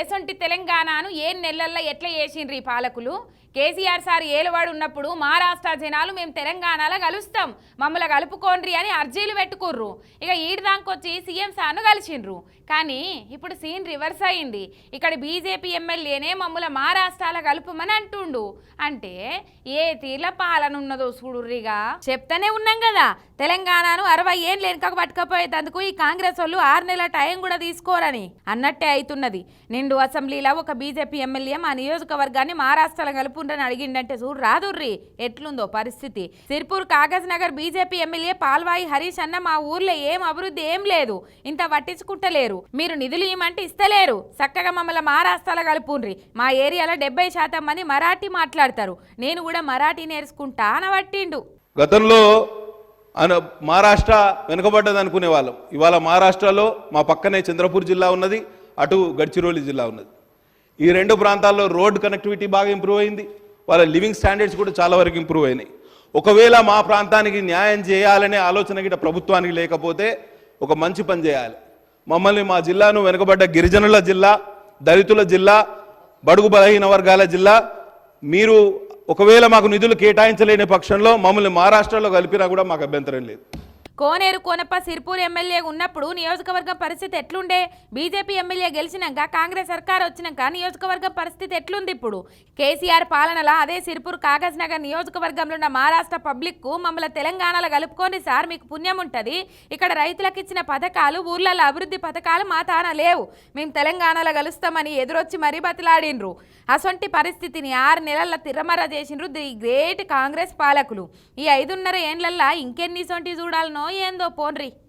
ఎసొంటి తెలంగాణను ఏ నెలల్లో ఎట్లా చేసిండ్రు ఈ పాలకులు? కేసీఆర్ సార్ ఏలువాడు ఉన్నప్పుడు మహారాష్ట్ర జనాలు మేము తెలంగాణలో కలుస్తాం మమ్మల్ని కలుపుకోండ్రి అని అర్జీలు పెట్టుకుర్రు. ఇక ఈడదాంకొచ్చి సీఎం సార్ను కలిసిండ్రు. కానీ ఇప్పుడు సీన్ రివర్స్ అయింది. ఇక్కడ బీజేపీ ఎమ్మెల్యేనే మమ్మల్ని మహారాష్ట్రాలో కలుపమని అంటుండు. అంటే ఏ తీర్ల పాలన ఉన్నదో చూడుర్రిగా చెప్తానే ఉన్నాం కదా తెలంగాణను అరవై ఏళ్ళు వెనుకకు పట్టుకపోయేందుకు ఈ కాంగ్రెస్ వాళ్ళు ఆరు నెలల టైం కూడా తీసుకోరని అన్నట్టే అవుతున్నది నిండు అసెంబ్లీలో ఒక బీజేపీ ఎమ్మెల్యే మా నియోజకవర్గాన్ని మహారాష్ట్రలో కలుపుండని అడిగిండంటే చూడు రాదుర్రి ఎట్లుందో పరిస్థితి. Sirpur Kagaznagar BJP MLA Palvai Harish అన్న మా ఊర్లో ఏం అభివృద్ధి ఏం లేదు. ఇంత పట్టించుకుంటలేరు. మీరు నిధులు ఇవ్వమంటే ఇస్తలేరు. చక్కగా మమ్మల్ని మహారాష్ట్రలో కలుపుండ్రి మా ఏరియాలో డెబ్బై శాతం మంది మరాఠీ మాట్లాడతారు. నేను కూడా మరాఠీ నేర్చుకుంటా అనబట్టిండు గతంలో అన మహారాష్ట్ర వెనుకబడ్డది అనుకునే వాళ్ళం ఇవాళ మహారాష్ట్రలో మా పక్కనే చంద్రపూర్ జిల్లా ఉన్నది. అటు గడ్చిరోలి జిల్లా ఉన్నది. ఈ రెండు ప్రాంతాల్లో రోడ్ కనెక్టివిటీ బాగా ఇంప్రూవ్ అయింది. వాళ్ళ లివింగ్ స్టాండర్డ్స్ కూడా చాలా వరకు ఇంప్రూవ్ అయినాయి. ఒకవేళ మా ప్రాంతానికి న్యాయం చేయాలనే ఆలోచన గిట ప్రభుత్వానికి లేకపోతే ఒక మంచి పని చేయాలి. మమ్మల్ని మా జిల్లాను వెనుకబడ్డ గిరిజనుల జిల్లా దళితుల జిల్లా బడుగు బలహీన వర్గాల జిల్లా మీరు ఒకవేళ మాకు నిధులు కేటాయించలేని పక్షంలో మమ్మల్ని మహారాష్ట్రలో కలిపినా కూడా మాకు అభ్యంతరం లేదు. కోనేరు కోనప్ప సిర్పూర్ ఎమ్మెల్యే ఉన్నప్పుడు నియోజకవర్గం పరిస్థితి ఎట్లుండే? బీజేపీ ఎమ్మెల్యే గెలిచినాక కాంగ్రెస్ సర్కార్ వచ్చినాక నియోజకవర్గం పరిస్థితి ఎట్లుంది ఇప్పుడు? కేసీఆర్ పాలనలో అదే సిర్పూర్ కాగజ్ నగర్ నియోజకవర్గంలో ఉన్న మహారాష్ట్ర పబ్లిక్కు మమ్మల్ని తెలంగాణలో కలుపుకొని సార్ మీకు పుణ్యం ఉంటుంది. ఇక్కడ రైతులకు ఇచ్చిన పథకాలు ఊర్లలో అభివృద్ధి పథకాలు మా తాన లేవు. మేము తెలంగాణలో కలుస్తామని ఎదురొచ్చి మరీ బతిలాడిండ్రు. అసొంటి పరిస్థితిని ఆరు నెలల తిరమర చేసిండ్రు ది గ్రేట్ కాంగ్రెస్ పాలకులు. ఈ ఐదున్నర ఏండ్లల్లా ఇంకెన్ని సొంటి చూడాలనో oyendo, Ponri.